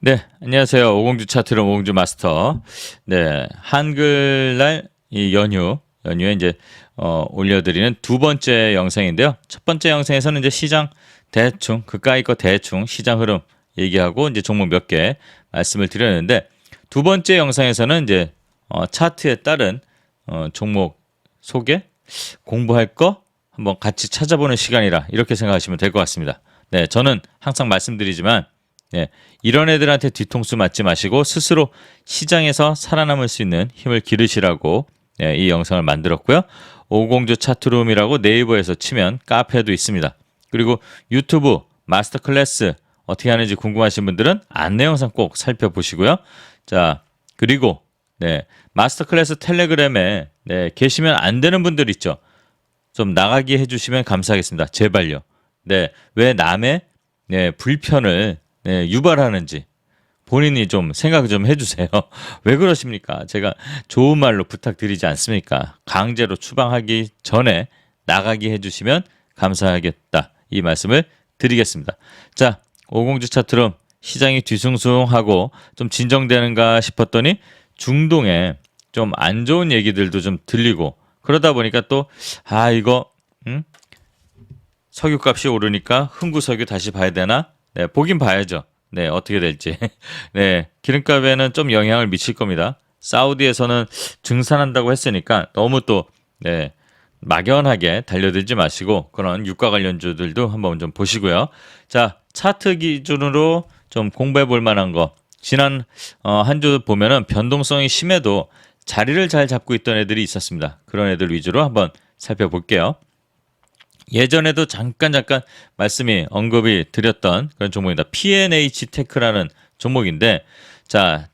네, 안녕하세요. 오공주 차트로 오공주 마스터. 네, 한글날 이 연휴, 연휴에 이제 어, 올려드리는 두 번째 영상인데요. 첫 번째 영상에서는 이제 시장 대충, 그까이 거 대충 시장 흐름 얘기하고 이제 종목 몇 개 말씀을 드렸는데 두 번째 영상에서는 이제 어, 차트에 따른 어, 종목 소개, 공부할 거 한번 같이 찾아보는 시간이라 이렇게 생각하시면 될 것 같습니다. 네, 저는 항상 말씀드리지만 예, 이런 애들한테 뒤통수 맞지 마시고 스스로 시장에서 살아남을 수 있는 힘을 기르시라고 예, 이 영상을 만들었고요. 오공주 차트룸이라고 네이버에서 치면 카페도 있습니다. 그리고 유튜브 마스터 클래스 어떻게 하는지 궁금하신 분들은 안내 영상 꼭 살펴보시고요. 자, 그리고 네, 마스터 클래스 텔레그램에 네, 계시면 안 되는 분들 있죠. 좀 나가게 해주시면 감사하겠습니다. 제발요. 네, 왜 남의 네, 불편을 네, 유발하는지 본인이 좀 생각 좀 해주세요. 왜 그러십니까? 제가 좋은 말로 부탁드리지 않습니까? 강제로 추방하기 전에 나가게 해주시면 감사하겠다. 이 말씀을 드리겠습니다. 자, 오공주 차트럼 시장이 뒤숭숭하고 좀 진정되는가 싶었더니 중동에 좀 안 좋은 얘기들도 좀 들리고 그러다 보니까 또 아 이거 음? 석유값이 오르니까 흥구 석유 다시 봐야 되나? 네, 보긴 봐야죠. 네, 어떻게 될지. 네, 기름값에는 좀 영향을 미칠 겁니다. 사우디에서는 증산한다고 했으니까 너무 또 네, 막연하게 달려들지 마시고 그런 유가 관련주들도 한번 좀 보시고요. 자, 차트 기준으로 좀 공부해 볼 만한 거. 지난 어, 한 주 보면은 변동성이 심해도 자리를 잘 잡고 있던 애들이 있었습니다. 그런 애들 위주로 한번 살펴볼게요. 예전에도 잠깐 잠깐 말씀이 언급이 드렸던 그런 종목입니다. P&H 테크라는 종목인데 자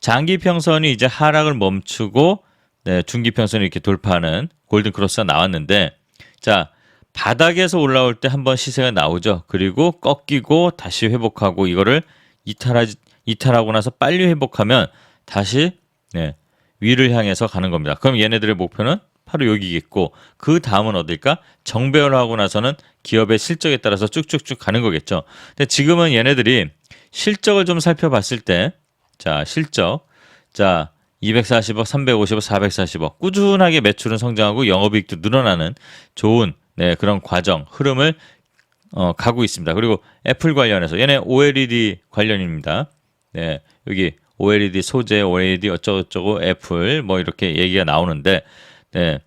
장기 평선이 이제 하락을 멈추고 네, 중기 평선이 이렇게 돌파하는 골든 크로스가 나왔는데 자 바닥에서 올라올 때 한번 시세가 나오죠. 그리고 꺾이고 다시 회복하고 이거를 이탈하 이탈하고 나서 빨리 회복하면 다시 네, 위를 향해서 가는 겁니다. 그럼 얘네들의 목표는 바로 여기겠고 그 다음은 어딜까? 정배열 하고 나서는 기업의 실적에 따라서 쭉쭉쭉 가는 거겠죠. 근데 지금은 얘네들이 실적을 좀 살펴봤을 때, 자 실적, 자 240억, 350억, 440억 꾸준하게 매출은 성장하고 영업이익도 늘어나는 좋은 네, 그런 과정 흐름을 어, 가고 있습니다. 그리고 애플 관련해서 얘네 OLED 관련입니다. 네, 여기 OLED 소재, OLED 어쩌고저쩌고 애플 뭐 이렇게 얘기가 나오는데 네.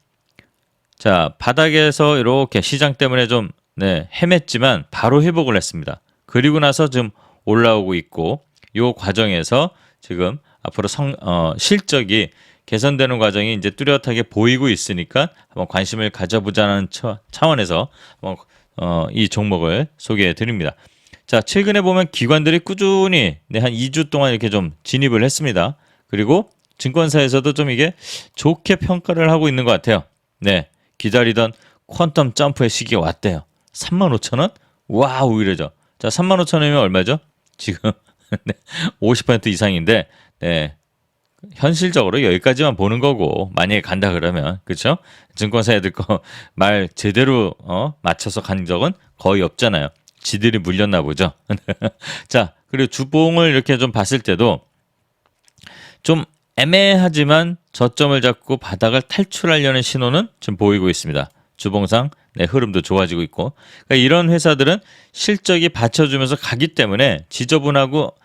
자, 바닥에서 이렇게 시장 때문에 좀 네, 헤맸지만 바로 회복을 했습니다. 그리고 나서 지금 올라오고 있고 요 과정에서 지금 앞으로 성, 어, 실적이 개선되는 과정이 이제 뚜렷하게 보이고 있으니까 한번 관심을 가져보자는 처, 차원에서 한번 어, 이 종목을 소개해 드립니다. 자, 최근에 보면 기관들이 꾸준히 네, 한 2주 동안 이렇게 좀 진입을 했습니다. 그리고 증권사에서도 좀 이게 좋게 평가를 하고 있는 것 같아요. 네. 기다리던 퀀텀 점프의 시기가 왔대요. 35,000원? 와우, 이러죠. 자, 35,000원이면 얼마죠? 지금 네, 50% 이상인데, 네. 현실적으로 여기까지만 보는 거고 만약에 간다 그러면 그렇죠? 증권사 애들 거 말 제대로 어, 맞춰서 간 적은 거의 없잖아요. 지들이 물렸나 보죠. 자 그리고 주봉을 이렇게 좀 봤을 때도 좀 애매하지만 저점을 잡고 바닥을 탈출하려는 신호는 좀 보이고 있습니다. 주봉상 네, 흐름도 좋아지고 있고 그러니까 이런 회사들은 실적이 받쳐주면서 가기 때문에 지저분하고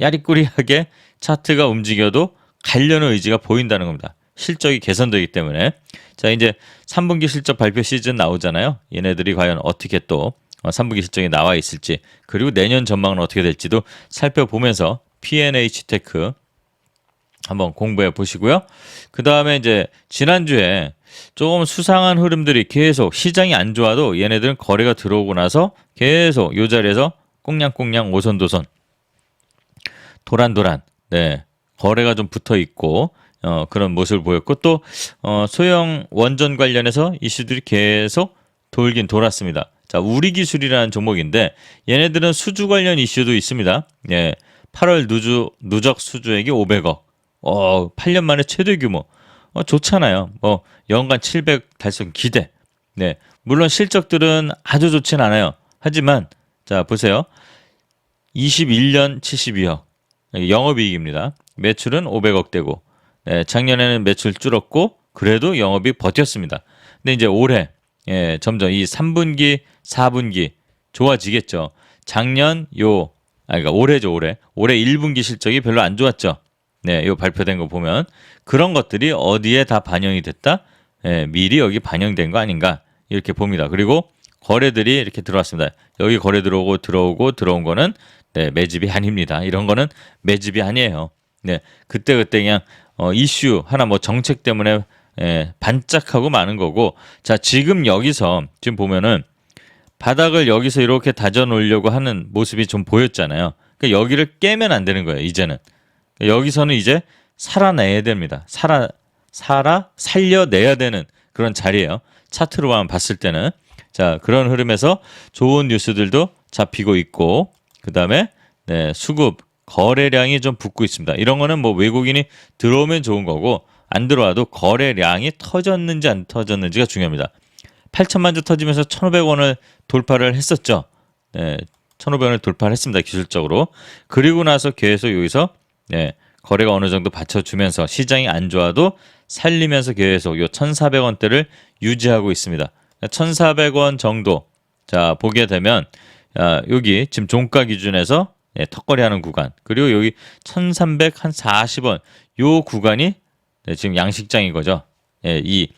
야리꾸리하게 차트가 움직여도 가려는 의지가 보인다는 겁니다. 실적이 개선되기 때문에 자 이제 3분기 실적 발표 시즌 나오잖아요. 얘네들이 과연 어떻게 또 3분기 실적이 나와 있을지 그리고 내년 전망은 어떻게 될지도 살펴보면서 P&H 테크 한번 공부해 보시고요. 그 다음에 이제 지난주에 조금 수상한 흐름들이 계속 시장이 안 좋아도 얘네들은 거래가 들어오고 나서 계속 요 자리에서 꽁냥꽁냥 오선도선 도란도란 네 거래가 좀 붙어 있고 어, 그런 모습을 보였고 또 어, 소형 원전 관련해서 이슈들이 계속 돌긴 돌았습니다. 자 우리 기술이라는 종목인데 얘네들은 수주 관련 이슈도 있습니다. 예, 8월 누주 누적 수주액이 500억. 어, 8년 만에 최대 규모. 어, 좋잖아요. 뭐 연간 700 달성 기대. 네. 물론 실적들은 아주 좋진 않아요. 하지만 자, 보세요. 21년 72억. 영업이익입니다. 매출은 500억 대고 네, 작년에는 매출 줄었고 그래도 영업이 버텼습니다. 근데 이제 올해 예, 점점 이 3분기, 4분기 좋아지겠죠. 작년 요 아, 그러니까 올해죠, 올해. 올해 1분기 실적이 별로 안 좋았죠. 네, 요 발표된 거 보면 그런 것들이 어디에 다 반영이 됐다? 예, 미리 여기 반영된 거 아닌가? 이렇게 봅니다. 그리고 거래들이 이렇게 들어왔습니다. 여기 거래 들어오고 들어오고 들어온 거는 네, 매집이 아닙니다. 이런 거는 매집이 아니에요. 네, 그때 그때 그냥 어, 이슈 하나 뭐 정책 때문에 예, 반짝하고 마는 거고 자 지금 여기서 지금 보면은 바닥을 여기서 이렇게 다져 놓으려고 하는 모습이 좀 보였잖아요. 그러니까 여기를 깨면 안 되는 거예요. 이제는 여기서는 이제 살아내야 됩니다. 살아 살아 살려내야 되는 그런 자리예요. 차트로만 봤을 때는 자 그런 흐름에서 좋은 뉴스들도 잡히고 있고 그 다음에 네, 수급 거래량이 좀 붙고 있습니다. 이런 거는 뭐 외국인이 들어오면 좋은 거고 안 들어와도 거래량이 터졌는지 안 터졌는지가 중요합니다. 8천만 주 터지면서 1,500원을 돌파를 했었죠. 네, 1,500원을 돌파를 했습니다. 기술적으로. 그리고 나서 계속 여기서 네, 거래가 어느 정도 받쳐주면서 시장이 안 좋아도 살리면서 계속 요 1,400원대를 유지하고 있습니다. 1,400원 정도 자 보게 되면 아, 여기 지금 종가 기준에서 예, 턱걸이하는 구간 그리고 여기 1,300한 40원 요 구간이 네, 지금 양식장인 거죠. 예, 이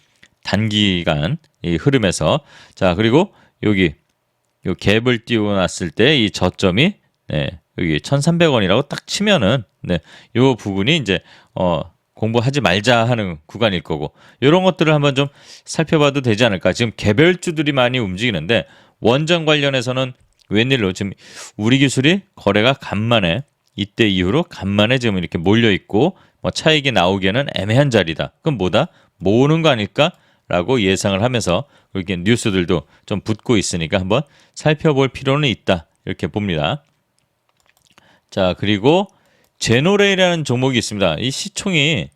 단기간 이 흐름에서 자 그리고 여기 요 갭을 띄워놨을 때 이 저점이 네, 여기 1,300원이라고 딱 치면은 네, 요 부분이 이제 어 공부하지 말자 하는 구간일 거고 이런 것들을 한번 좀 살펴봐도 되지 않을까. 지금 개별주들이 많이 움직이는데 원전 관련해서는 웬일로 지금 우리 기술이 거래가 간만에 이때 이후로 간만에 지금 이렇게 몰려 있고 뭐 차익이 나오기에는 애매한 자리다. 그럼 뭐다? 모으는 거 아닐까 라고 예상을 하면서 이렇게 뉴스들도 좀 붙고 있으니까 한번 살펴볼 필요는 있다. 이렇게 봅니다. 자, 그리고 제노레이라는 종목이 있습니다. 이 시총이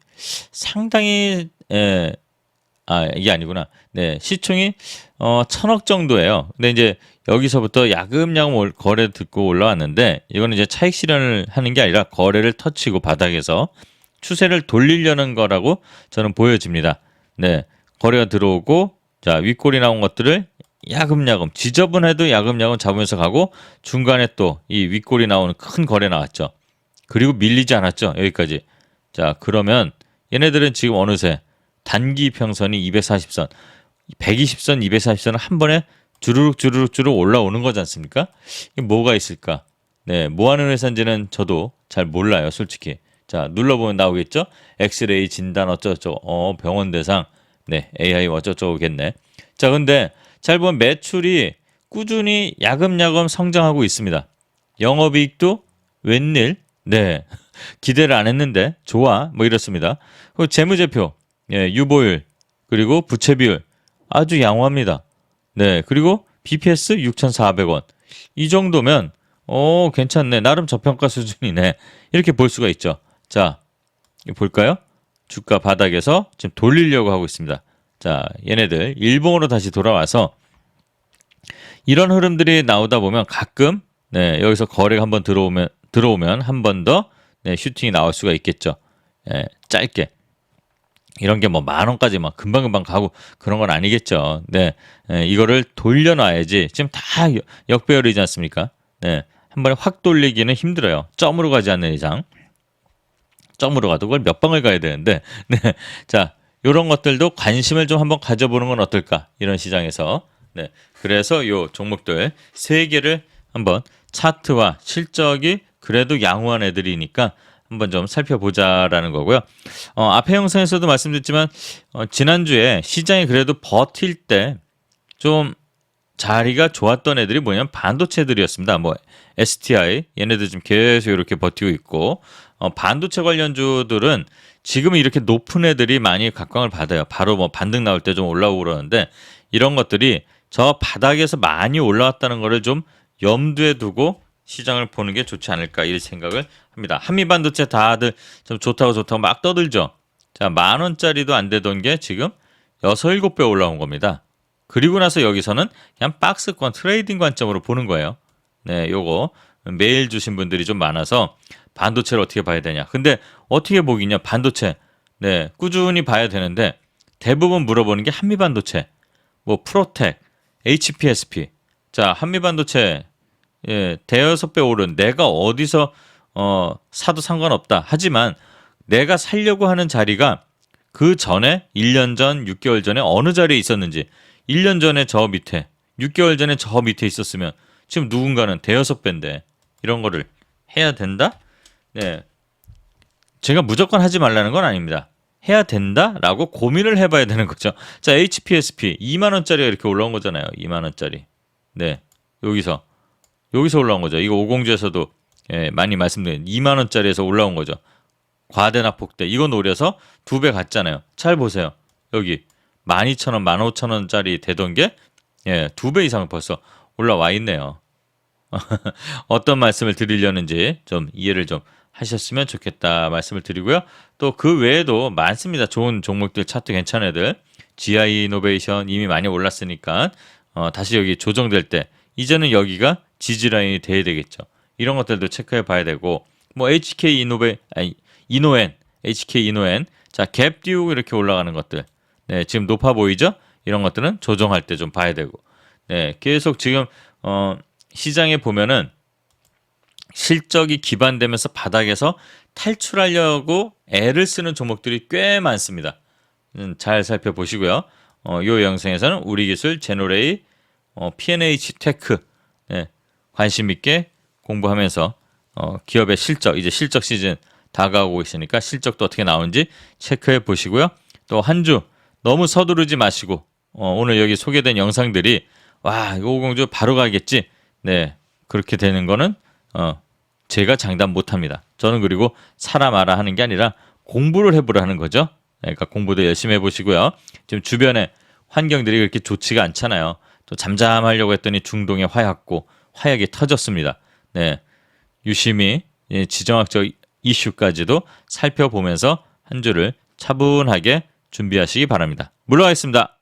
상당히 에, 아 이게 아니구나. 네 시총이 어 천억 정도예요. 근데 이제 여기서부터 야금야금 올- 거래 듣고 올라왔는데 이거는 이제 차익 실현을 하는 게 아니라 거래를 터치고 바닥에서 추세를 돌리려는 거라고 저는 보여집니다. 네 거래가 들어오고 자 윗골이 나온 것들을 야금야금 지저분해도 야금야금 잡으면서 가고 중간에 또 이 윗골이 나오는 큰 거래 나왔죠. 그리고 밀리지 않았죠. 여기까지. 자, 그러면 얘네들은 지금 어느새 단기 평선이 240선, 120선, 240선을 한 번에 주르륵 주르륵 주르륵 올라오는 거지 않습니까? 이게 뭐가 있을까? 네, 뭐 하는 회사인지는 저도 잘 몰라요, 솔직히. 자, 눌러보면 나오겠죠? 엑스레이 진단 어쩌고저쩌고, 어, 병원 대상, 네, AI 어쩌고저쩌고겠네. 자, 근데 잘 보면 매출이 꾸준히 야금야금 성장하고 있습니다. 영업이익도 웬일? 네. 기대를 안 했는데 좋아. 뭐 이렇습니다. 그리고 재무제표, 예, 유보율, 그리고 부채 비율 아주 양호합니다. 네. 그리고 BPS 6,400원. 이 정도면 어, 괜찮네. 나름 저평가 수준이네. 이렇게 볼 수가 있죠. 자, 볼까요? 주가 바닥에서 지금 돌리려고 하고 있습니다. 자, 얘네들 일봉으로 다시 돌아와서 이런 흐름들이 나오다 보면 가끔 네, 여기서 거래가 한번 들어오면 들어오면 한 번더 네, 슈팅이 나올 수가 있겠죠. 예, 짧게. 이런 게 뭐 만 원까지 막 금방 금방 가고 그런 건 아니겠죠. 네, 예, 이거를 돌려놔야지. 지금 다 역- 역배열이지 않습니까? 네, 한 번에 확 돌리기는 힘들어요. 점으로 가지 않는 이상. 점으로 가도 그걸 몇 방을 가야 되는데, 네, 자, 이런 것들도 관심을 좀 한번 가져보는 건 어떨까? 이런 시장에서. 네, 그래서 요 종목들 세 개를 한번 차트와 실적이 그래도 양호한 애들이니까 한번 좀 살펴보자라는 거고요. 어, 앞에 영상에서도 말씀드렸지만 어, 지난주에 시장이 그래도 버틸 때 좀 자리가 좋았던 애들이 뭐냐면 반도체들이었습니다. 뭐 STI 얘네들 지금 계속 이렇게 버티고 있고 어, 반도체 관련주들은 지금 이렇게 높은 애들이 많이 각광을 받아요. 바로 뭐 반등 나올 때 좀 올라오고 그러는데 이런 것들이 저 바닥에서 많이 올라왔다는 거를 좀 염두에 두고 시장을 보는 게 좋지 않을까 이런 생각을 합니다. 한미 반도체 다들 좀 좋다고 좋다고 막 떠들죠. 자, 만 원짜리도 안 되던 게 지금 여섯 일곱 배 올라온 겁니다. 그리고 나서 여기서는 그냥 박스권 트레이딩 관점으로 보는 거예요. 네, 요거 메일 주신 분들이 좀 많아서 반도체를 어떻게 봐야 되냐. 근데 어떻게 보기냐? 반도체. 네, 꾸준히 봐야 되는데 대부분 물어보는 게 한미 반도체, 뭐 프로텍, HPSP. 자, 한미 반도체 예, 대여섯 배 오른 내가 어디서 어, 사도 상관없다. 하지만 내가 살려고 하는 자리가 그 전에 1년 전, 6개월 전에 어느 자리에 있었는지 1년 전에 저 밑에, 6개월 전에 저 밑에 있었으면 지금 누군가는 대여섯 배인데 이런 거를 해야 된다? 네. 제가 무조건 하지 말라는 건 아닙니다. 해야 된다라고 고민을 해봐야 되는 거죠. 자, HPSP 2만 원짜리가 이렇게 올라온 거잖아요. 2만 원짜리. 네, 여기서 여기서 올라온 거죠. 이거 오공주에서도 예, 많이 말씀드린 2만 원짜리에서 올라온 거죠. 과대납폭대 이거 노려서 두 배 갔잖아요. 잘 보세요. 여기 12,000원, 15,000원짜리 되던 게 예, 두 배 이상 벌써 올라와 있네요. 어떤 말씀을 드리려는지 좀 이해를 좀 하셨으면 좋겠다 말씀을 드리고요. 또 그 외에도 많습니다. 좋은 종목들 차트 괜찮은 애들. GI 이노베이션 이미 많이 올랐으니까 어, 다시 여기 조정될 때 이제는 여기가 지지 라인이 돼야 되겠죠. 이런 것들도 체크해 봐야 되고 뭐 HK 이노베 아니 이노엔 HK 이노엔 자갭 띄우고 이렇게 올라가는 것들 네 지금 높아 보이죠? 이런 것들은 조정할 때 좀 봐야 되고 네 계속 지금 어 시장에 보면은 실적이 기반되면서 바닥에서 탈출하려고 애를 쓰는 종목들이 꽤 많습니다. 음, 잘 살펴보시고요. 어, 요 영상에서는 우리 기술 제노레이 어, P&H 테크 네, 관심 있게 공부하면서 어, 기업의 실적 이제 실적 시즌 다가오고 있으니까 실적도 어떻게 나오는지 체크해 보시고요. 또 한 주 너무 서두르지 마시고 어, 오늘 여기 소개된 영상들이 와 이거 오공주 바로 가겠지. 네 그렇게 되는 거는 어, 제가 장담 못합니다. 저는 그리고 사람 알아 하는 게 아니라 공부를 해보라 하는 거죠. 네, 그러니까 공부도 열심히 해보시고요. 지금 주변에 환경들이 그렇게 좋지가 않잖아요. 또 잠잠하려고 했더니 중동에 화약고 화약이 터졌습니다. 네, 유심히 예, 지정학적 이슈까지도 살펴보면서 한 주를 차분하게 준비하시기 바랍니다. 물러가겠습니다.